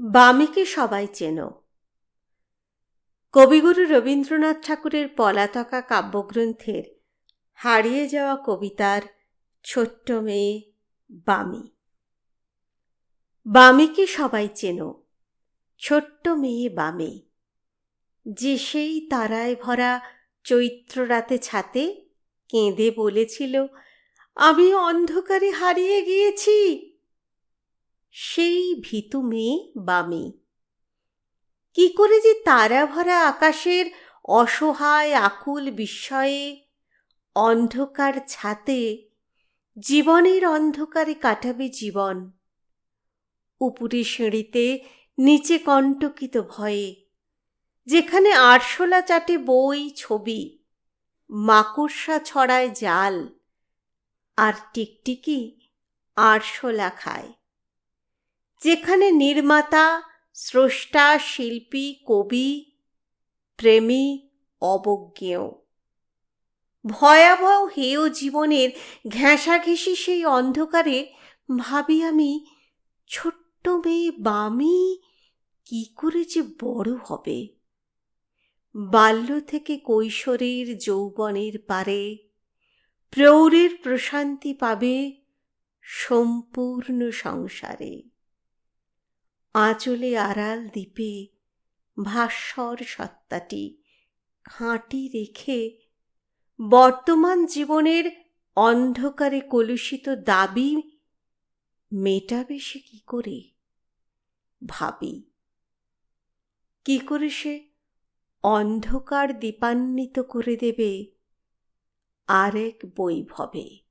বামিকে সবাই চেনো। কবিগুরু রবীন্দ্রনাথ ঠাকুরের পলাতকা কাব্যগ্রন্থের হারিয়ে যাওয়া কবিতার ছোট্ট মেয়ে বামি। বামিকে সবাই চেনো, ছোট্ট মেয়ে বামি। যে সেই তারায় ভরা চৈত্র রাতে ছাতে কেঁদে বলেছিল, আমি অন্ধকারে হারিয়ে গিয়েছি। সেই ভীতু মেয়ে বামি কি করে যে তারা ভরা আকাশের অসহায়, আকুল বিস্ময়ে, অন্ধকার ছাতে জীবনের অন্ধকারে কাটাবে জীবন, উপরে সিঁড়িতে নিচে কণ্টকিত ভয়ে, যেখানে আরশোলা চাটে বই, ছবি, মাকড়সা ছড়ায় জাল, আর টিকটিকি আরশোলা খায়। যেখানে নির্মাতা, স্রষ্টা, শিল্পী, কবি, প্রেমী, অবজ্ঞেয়। ভয়াবহ হেয় জীবনের ঘেঁষাঘেঁষি সেই অন্ধকারে ভাবি আমি, ছোট্ট মেয়ে বামি, কি করে যে বড় হবে? বাল্য থেকে কৈশোরের যৌবনের পারে প্রৌরের প্রশান্তি পাবে সম্পূর্ণ সংসারে। আঁচলে আড়াল দ্বীপে ভাস্বর সত্তাটি খাঁটি রেখে বর্তমান জীবনের অন্ধকারে কলুষিত দাবি মেটাবে সে কি করে? ভাবি। কি করে সে অন্ধকার দীপান্বিত করে দেবে? আরেক বৈভবে।